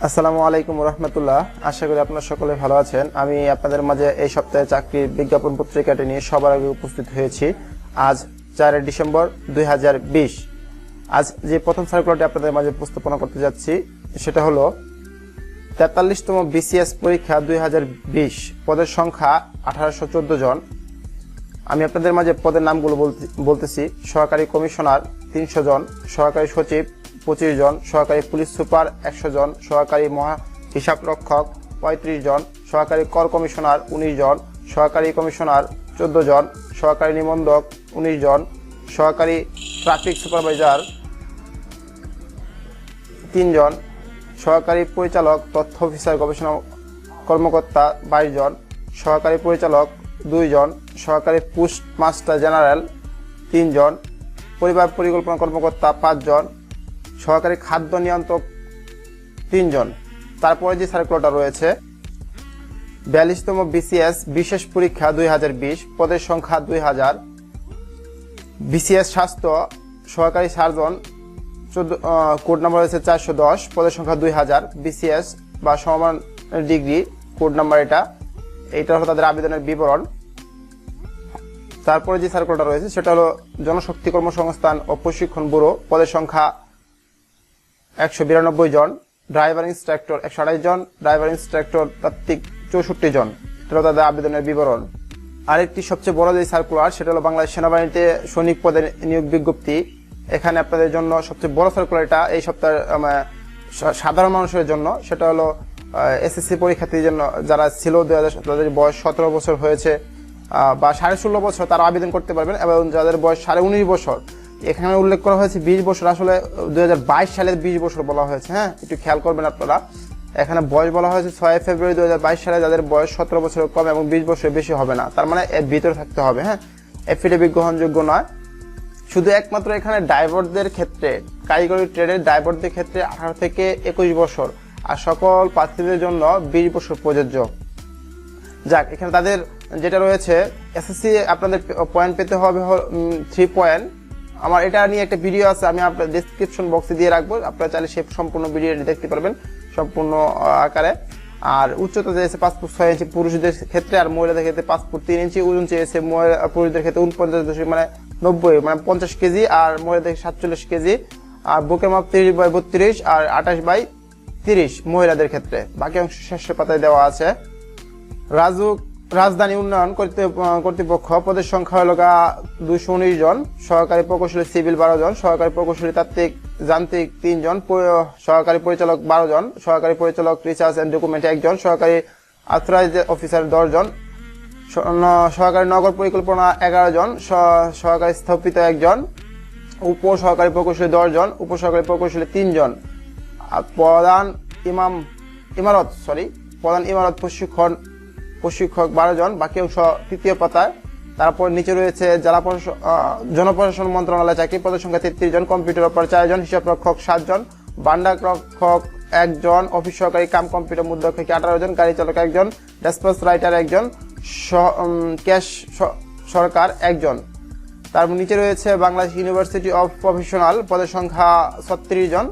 আসসালামু আলাইকুম রহমতুল্লাহ। আশা করি আপনারা সকলে ভালো আছেন। আমি আপনাদের মাঝে এই সপ্তাহে চাকরির বিজ্ঞাপন পত্রিকাটি নিয়ে সবার আগে উপস্থিত হয়েছি। আজ চারই ডিসেম্বর দুই হাজার বিশ। আজ যে প্রথম সার্কুলারটি আপনাদের মাঝে উপস্থাপনা করতে যাচ্ছি, সেটা হলো তেতাল্লিশতম বিসিএস পরীক্ষা দুই হাজার বিশ। পদের সংখ্যা আঠারোশো চোদ্দ জন। আমি আপনাদের মাঝে পদের নামগুলো বলতে- বলতেছি। সহকারী কমিশনার তিনশো জন। সহকারী সচিব পঁচিশ জন, সহকারী পুলিশ সুপার একশো জন, সহকারী মহা হিসাব রক্ষক পঁয়ত্রিশ জন, সহকারী কর কমিশনার উনিশ জন, সহকারী কমিশনার চোদ্দ জন, সহকারী নিবন্ধক উনিশ জন, সহকারী ট্রাফিক সুপারভাইজার তিনজন সহকারী পরিচালক, তথ্য অফিসার, গবেষণা কর্মকর্তা বাইশ জন, সহকারী পরিচালক দুইজন সহকারী পোস্ট মাস্টার জেনারেল তিনজন পরিবার পরিকল্পনা কর্মকর্তা পাঁচজন সহকারী খাদ্য নিয়ন্ত্রক তিনজন। তারপরে যে সার্কুলারটা রয়েছে, বিয়াল্লিশতম বিসিএস বিশেষ পরীক্ষা দুই হাজার বিশ, পদের সংখ্যা দুই হাজার। বিসিএস স্বাস্থ্য, সহকারী সার্জন, চোদ্দ কোড নাম্বার রয়েছে চারশো দশ, পদের সংখ্যা দুই হাজার। বিসিএস বা সমান ডিগ্রি কোড নাম্বার এটা, এইটা হলো তাদের আবেদনের বিবরণ। তারপরে যে সার্কুলারটা রয়েছে, সেটা হলো জনশক্তি কর্মসংস্থান ও প্রশিক্ষণ ব্যুরো, পদের সংখ্যা একশো বিরানব্বই জন ড্রাইভার ইন্সট্রাক্টর একশো জন ড্রাইভার ইন্সট্রাক্টর তাত্ত্বিক চৌষট্টি জন। এটা তাদের আবেদনের বিবরণ। আরেকটি সবচেয়ে বড় যে সার্কুলার সেটা হলো বাংলাদেশ সেনাবাহিনীতে সৈনিক পদের নিয়োগ বিজ্ঞপ্তি। এখানে আপনাদের জন্য সবচেয়ে বড় সার্কুলার এটা, এই সপ্তাহের সাধারণ মানুষের জন্য। সেটা হলো এসএসসি পরীক্ষার্থীর জন্য যারা ছিল দু হাজার তাদের বয়স সতেরো বছর হয়েছে বা সাড়ে ষোলো বছর তারা আবেদন করতে পারবেন এবং যাদের বয়স সাড়ে উনিশ বছর এখানে উল্লেখ করা হয়েছে বিশ বছর। আসলে দু হাজার বাইশ সালে বিশ বছর বলা হয়েছে হ্যাঁ? একটু খেয়াল করবেন আপনারা। এখানে বয়স বলা হয়েছে ছয় ফেব্রুয়ারি দু হাজার বাইশ সালে, যাদের বয়স সতেরো বছরের কম এবং বিশ বছরের বেশি হবে না। তার মানে এর ভিতরে থাকতে হবে হ্যাঁ? এফিডেভিট গ্রহণযোগ্য নয়। শুধু একমাত্র এখানে ড্রাইভারদের ক্ষেত্রে, কারিগরি ট্রেডের ড্রাইভারদের ক্ষেত্রে আঠারো থেকে একুশ বছর। আর সকল প্রার্থীদের জন্য বিশ বছর প্রযোজ্য। যাক, এখানে তাদের যেটা রয়েছে এসএসসি আপনাদের পয়েন্ট পেতে হবে থ্রি পয়েন্ট আমার এটা নিয়ে একটা ভিডিও আছে, আমি আপনার ডিসক্রিপশন বক্সে দিয়ে রাখব। আপনারা চাইলে সে সম্পূর্ণ ভিডিও দেখতে পারবেন, সম্পূর্ণ আকারে। আর উচ্চতা চেয়েছে পাঁচ ফুট ছয় ইঞ্চি, পুরুষদের ক্ষেত্রে আর মহিলাদের ক্ষেত্রে পাঁচ ফুট তিন ইঞ্চি, ওজন চেয়েছে মহিলা- পুরুষদের ক্ষেত্রে উনপঞ্চাশ দশমিক মানে নব্বই মানে পঞ্চাশ কেজি, আর মহিলাদের সাতচল্লিশ কেজি। আর বুকের মাপ তিরিশ বাই বত্রিশ, আর আঠাশ বাই তিরিশ মহিলাদের ক্ষেত্রে। বাকি অংশ শেষ পাতায় দেওয়া আছে। রাজুক রাজধানী উন্নয়ন কর্তৃ- কর্তৃপক্ষ পদের সংখ্যা হল দুশো উনিশ জন, সহকারী প্রকৌশলী সিভিল বারো জন, সহকারী প্রকৌশলী তাত্ত্বিক, যান্ত্রিক তিনজন সহকারী পরিচালক বারো জন, সহকারী পরিচালক রিসার্চ এন্ড ডকুমেন্ট একজন সহকারী আথরাইজ অফিসার দশ জন সহকারী নগর পরিকল্পনা এগারো জন সহকারী স্থপিত একজন উপ সহকারী প্রকৌশলী দশ জন উপ সহকারী প্রকৌশলী তিনজন প্রধান ইমাম, ইমারত সরি প্রধান ইমারত প্রশিক্ষণ প্রশিক্ষক বারো জন, বাকি অংশ তৃতীয় পাতায়। তারপর নিচে রয়েছে জেলা প্রশাসন জনপ্রশাসন মন্ত্রণালয় চাকরি পদের সংখ্যা তেত্রিশ জন, কম্পিউটার অপার চারজন হিসাব রক্ষক সাতজন বান্ডার রক্ষক একজন অফিস সহকারী, কাম কম্পিউটার মুদ্রক্ষী আঠারো জন, গাড়ি চালক একজন ডেসপাস রাইটার একজন ক্যাশ সরকার একজন তারপর নিচে রয়েছে বাংলাদেশ ইউনিভার্সিটি অফ প্রফেশনাল, পদের সংখ্যা ছত্রিশ জন।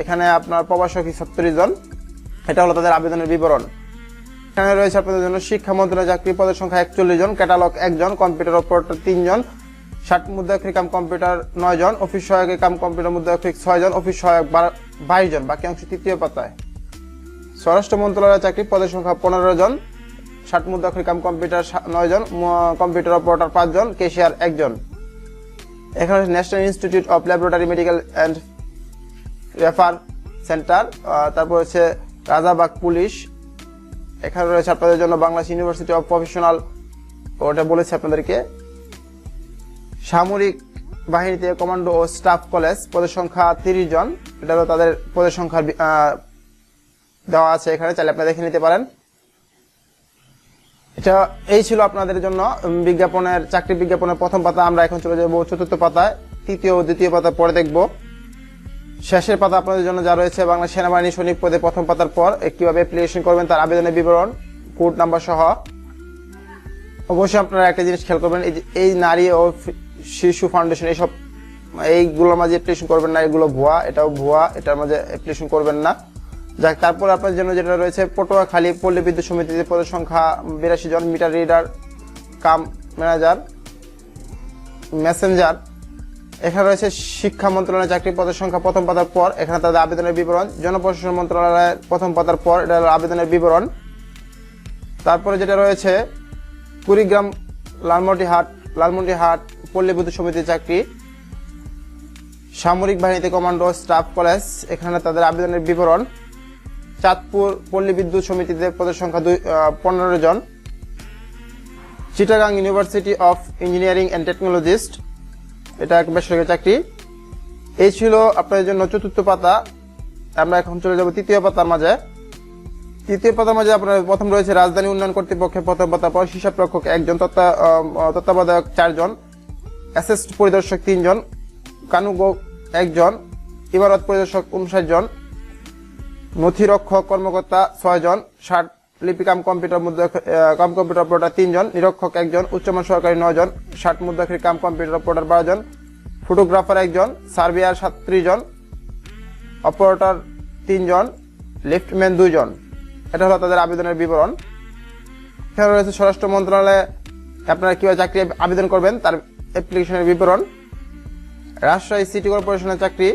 এখানে আপনার প্রবাসী ছত্রিশ জন। এটা হলো তাদের আবেদনের বিবরণ। এখানে রয়েছে আপনাদের জন্য শিক্ষা মন্ত্রণালয় চাকরি পদের সংখ্যা একচল্লিশ জন, ক্যাটালগ একজন, কম্পিউটার অপারেটর তিনজন, ষাট মুদ্রাক্ষরিক কাম কম্পিউটার নয় জন, অফিস সহায়ক কাম কম্পিউটার মুদ্রাক্ষরিক ছয় জন, অফিস সহায়ক বাইশ জন, বাকি অংশ তৃতীয় পাতায়। স্বরাষ্ট্র মন্ত্রণালয়ের চাকরি পদের সংখ্যা পনেরো জন, ষাট মুদ্রাক্ষরিক কাম কম্পিউটার নয় জন কম্পিউটার অপারেটর পাঁচ জন, কেশিয়ার একজন এখানে national institute of laboratory medical and refer centre তারপর হচ্ছে রাজাবাগ পুলিশ এখানে রয়েছে আপনাদের জন্য বাংলাদেশ ইউনিভার্সিটি অফ প্রফেশনাল ওটা বলেছে আপনাদেরকে। সামরিক বাহিনীতে কমান্ডো ও স্টাফ কলেজ, পদের সংখ্যা তিরিশ জন। এটা তাদের পদের সংখ্যা দেওয়া আছে এখানে, চাইলে আপনারা দেখে নিতে পারেন। এটা, এই ছিল আপনাদের জন্য বিজ্ঞাপনের, চাকরি বিজ্ঞাপনের প্রথম পাতা। আমরা এখন চলে যাব চতুর্থ পাতায়। তৃতীয় ও দ্বিতীয় পাতা পরে দেখব। শেষের পাতা আপনাদের জন্য যা রয়েছে বাংলা সেনাবাহিনী সৈনিক পদে প্রথম পাতার পর কীভাবে অ্যাপ্লিকেশন করবেন তার আবেদনের বিবরণ কোড নাম্বার সহ। অবশ্যই আপনারা একটা জিনিস খেয়াল করবেন, এই এই নারী ও শিশু ফাউন্ডেশন এইসব, এইগুলোর মাঝে অ্যাপ্লিকেশন করবেন না, এগুলো ভুয়া, এটাও ভুয়া, এটার মাঝে অ্যাপ্লিকেশন করবেন না। যাক, তারপর আপনার জন্য যেটা রয়েছে, পটুয়াখালী পল্লী বিদ্যুৎ সমিতিতে পদের সংখ্যা বিরাশি জন meter reader cum manager messenger এখানে রয়েছে শিক্ষা মন্ত্রণালয়ের চাকরি পদের সংখ্যা প্রথম পাতার পর, এখানে তাদের আবেদনের বিবরণ, জনপ্রশাসন মন্ত্রণালয়ের প্রথম পাতার পর, এটা আবেদনের বিবরণ। তারপরে যেটা রয়েছে, কুড়িগ্রাম লালমটিহাট লালমটিহাট পল্লী বিদ্যুৎ সমিতির চাকরি, সামরিক বাহিনীতে কমান্ডো, স্টাফ কলেজ, এখানে তাদের আবেদনের বিবরণ। চাঁদপুর পল্লী বিদ্যুৎ সমিতিতে পদের সংখ্যা দুই পনেরো জন। Chittagong university of engineering and technologist এটা এক বেসরকারি চাকরি। এই ছিল আপনাদের জন্য চতুর্থ পাতা। আমরা এখন চলে যাব তৃতীয় পাতার মাঝে। তৃতীয় পাতার মাঝে আপনার প্রথম রয়েছে রাজধানী উন্নয়ন কর্তৃপক্ষের প্রথম পাতা, পর হিসাব রক্ষক একজন, তত্ত্বা- তত্ত্বাবধায়ক চারজন, অ্যাসেস্ট পরিদর্শক তিনজন, কানুগো একজন, ইমারত পরিদর্শক উনষাট জন, নথিরক্ষক কর্মকর্তা ছয় জন ষাট লিপিকাম কম্পিউটার মুদ্রা কাম কম্পিউটার অপারেটর তিনজন, নিরক্ষক একজন, উচ্চমান সহকারী নয় জন ষাট মুদ্রাক্ষরী কাম কম্পিউটার অপারেটর বারো জন ফটোগ্রাফার একজন, সার্ভিয়ার সাতত্রিশ জন অপারেটর তিনজন, লিফটম্যান দুইজন। এটা হলো তাদের আবেদনের বিবরণ। এখানে রয়েছে স্বরাষ্ট্র মন্ত্রণালয়ে আপনারা কীভাবে চাকরি আবেদন করবেন, তার অ্যাপ্লিকেশনের বিবরণ। রাজশাহী সিটি কর্পোরেশনের চাকরি,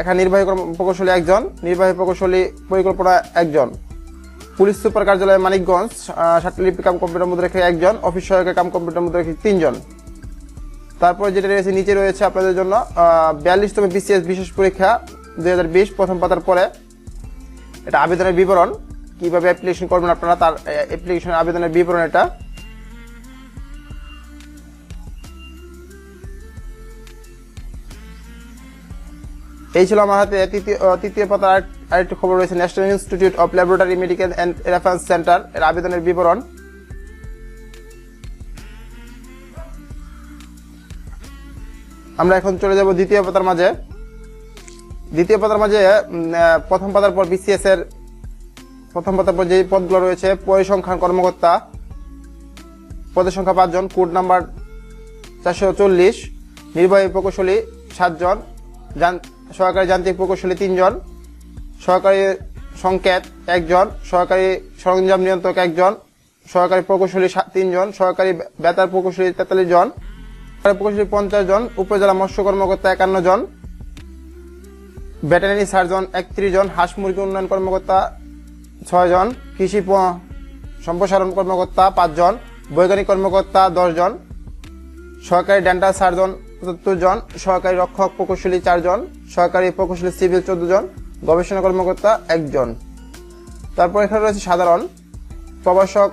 এখানে নির্বাহী প্রকৌশলী একজন, নির্বাহী প্রকৌশলী পরিকল্পনা একজন। পুলিশ সুপার কার্যালয় মানিকগঞ্জ সাতটি কাম কম্পিউটার মধ্যে রেখে একজন, অফিস সহায়কের কাম কম্পিউটার মধ্যে রেখে তিনজন। তারপরে যেটা রয়েছে, নিচে রয়েছে আপনাদের জন্য বিয়াল্লিশতম বিসিএস বিশেষ পরীক্ষা দু হাজার বিশ, প্রথম পাতার পরে। এটা আবেদনের বিবরণ, কীভাবে অ্যাপ্লিকেশন করবেন আপনারা, তার অ্যাপ্লিকেশন আবেদনের বিবরণ এটা। এই ছিল আমার হাতে তৃতীয় তৃতীয় পাতার আরেকটি খবর রয়েছে। National institute of laboratory medical and reference centre এর আবেদনের বিবরণ। আমরা এখন চলে যাব দ্বিতীয় পাতার মাঝে। দ্বিতীয় পাতার মাঝে প্রথম পাতার পর বিসিএস এর প্রথম পাতার পর যে পদগুলো রয়েছে, পরিসংখ্যান কর্মকর্তা, পদের সংখ্যা পাঁচজন, কোড নাম্বার চারশো চল্লিশ, নির্বাহী প্রকৌশলী সাতজন সহকারী যান্ত্রিক প্রকৌশলী তিনজন, সহকারী সংকেত একজন, সহকারী সরঞ্জাম নিয়ন্ত্রক একজন, সহকারী প্রকৌশলী তিনজন, সহকারী বেতার প্রকৌশলী তেতাল্লিশ জন প্রকৌশলী পঞ্চাশ জন, উপজেলা মৎস্য কর্মকর্তা একান্ন জন, ভেটেরিনারি সার্জন একত্রিশ জন, হাঁস মুরগি উন্নয়ন কর্মকর্তা ছয় জন, কৃষি সম্প্রসারণ কর্মকর্তা পাঁচজন বৈজ্ঞানিক কর্মকর্তা দশ জন, সহকারী ডেন্টাল সার্জন পঁচাত্তর জন, সহকারী রক্ষক প্রকৌশলী চারজন সহকারী প্রকৌশলী সিভিল চোদ্দ জন, গবেষণা কর্মকর্তা একজন। তারপর এখানে রয়েছে সাধারণ প্রভাষক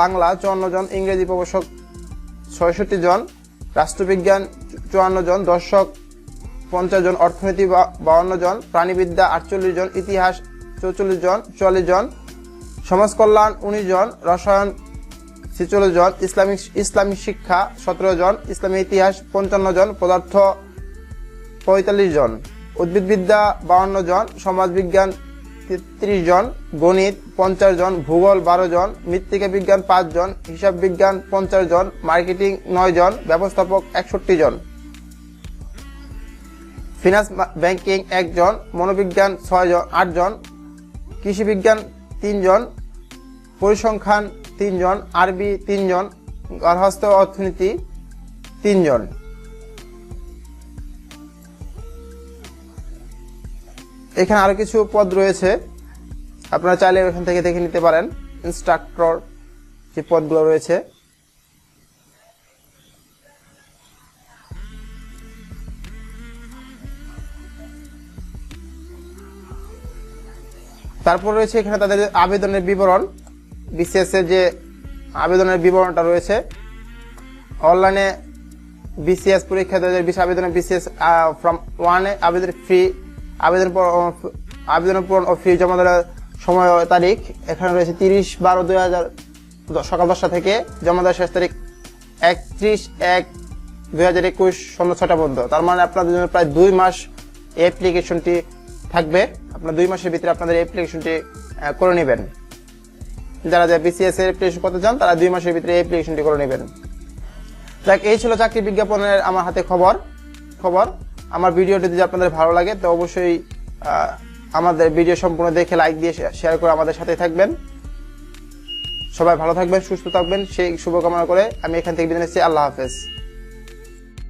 বাংলা চুয়ান্ন জন, ইংরেজি প্রভাষক ছয়ষট্টি জন, রাষ্ট্রবিজ্ঞান চুয়ান্ন জন, দর্শক পঞ্চাশ জন, অর্থনীতি বাউন্ন জন, প্রাণীবিদ্যা আটচল্লিশ জন, ইতিহাস চৌচল্লিশ জন, চুয়াল্লিশ জন সমাজকল্যাণ উনিশ জন, রসায়ন ছেচল্লিশ জন ইসলামিক ইসলামিক শিক্ষা সতেরো জন, ইসলামী ইতিহাস পঞ্চান্ন জন, পদার্থ পঁয়তাল্লিশ জন। উদ্ভিদবিদ্যা বাউন্ন জন, সমাজবিজ্ঞান তেত্রিশ জন, গণিত পঞ্চাশ জন, ভূগোল বারো জন, মৃত্তিকা বিজ্ঞান পাঁচ জন, হিসাব বিজ্ঞান পঞ্চাশ জন, মার্কেটিং নয় জন, ব্যবস্থাপক একষট্টি জন। ফিনান্স ব্যাংকিং একজন মনোবিজ্ঞান ছয় জন, আট জন কৃষি বিজ্ঞান তিনজন পরিসংখ্যান তিনজন, আরবি তিনজন, গার্হস্থ্য অর্থনীতি তিনজন। এখানে আরও কিছু পদ রয়েছে। আপনারা চাইলে এখান থেকে দেখে নিতে পারেন। ইনস্ট্রাক্টর যে পদগুলো রয়েছে। তারপর রয়েছে এখানে তাদের আবেদনের বিবরণ। বিসিএস এর যে আবেদনের বিবরণটা রয়েছে, অনলাইনে বিসিএস পরীক্ষা দু হাজার বিশ আবেদনের বিসিএস ফ্রম ওয়ানে আবেদন ফ্রি আবেদন আবেদনের পূরণ ও ফি জমা দেওয়ার সময় তারিখ এখানে রয়েছে তিরিশ বারো দুই হাজার সকাল দশটা থেকে জমা দেওয়ার শেষ তারিখ একত্রিশ এক দুই হাজার একুশ সন্ধ্যা ছটা পর্যন্ত। তার মানে আপনাদের জন্য প্রায় দুই মাস অ্যাপ্লিকেশনটি থাকবে। আপনার দুই মাসের ভিতরে আপনাদের অ্যাপ্লিকেশনটি করে নেবেন। যারা যারা বিসিএস এর অ্যাপ্লিকেশন করতে চান, তারা দুই মাসের ভিতরে অ্যাপ্লিকেশনটি করে নেবেন। যাক, এই ছিল চাকরি বিজ্ঞাপনের আমার হাতে খবর। খবর, আমার ভিডিওটি যদি আপনাদের ভালো লাগে, তো অবশ্যই আমাদের ভিডিও সম্পূর্ণ দেখে লাইক দিয়ে শেয়ার করে আমাদের সাথে থাকবেন। সবাই ভালো থাকবেন, সুস্থ থাকবেন, সেই শুভকামনা করে আমি এখান থেকে বিদায় নিচ্ছি। আল্লাহ হাফেজ।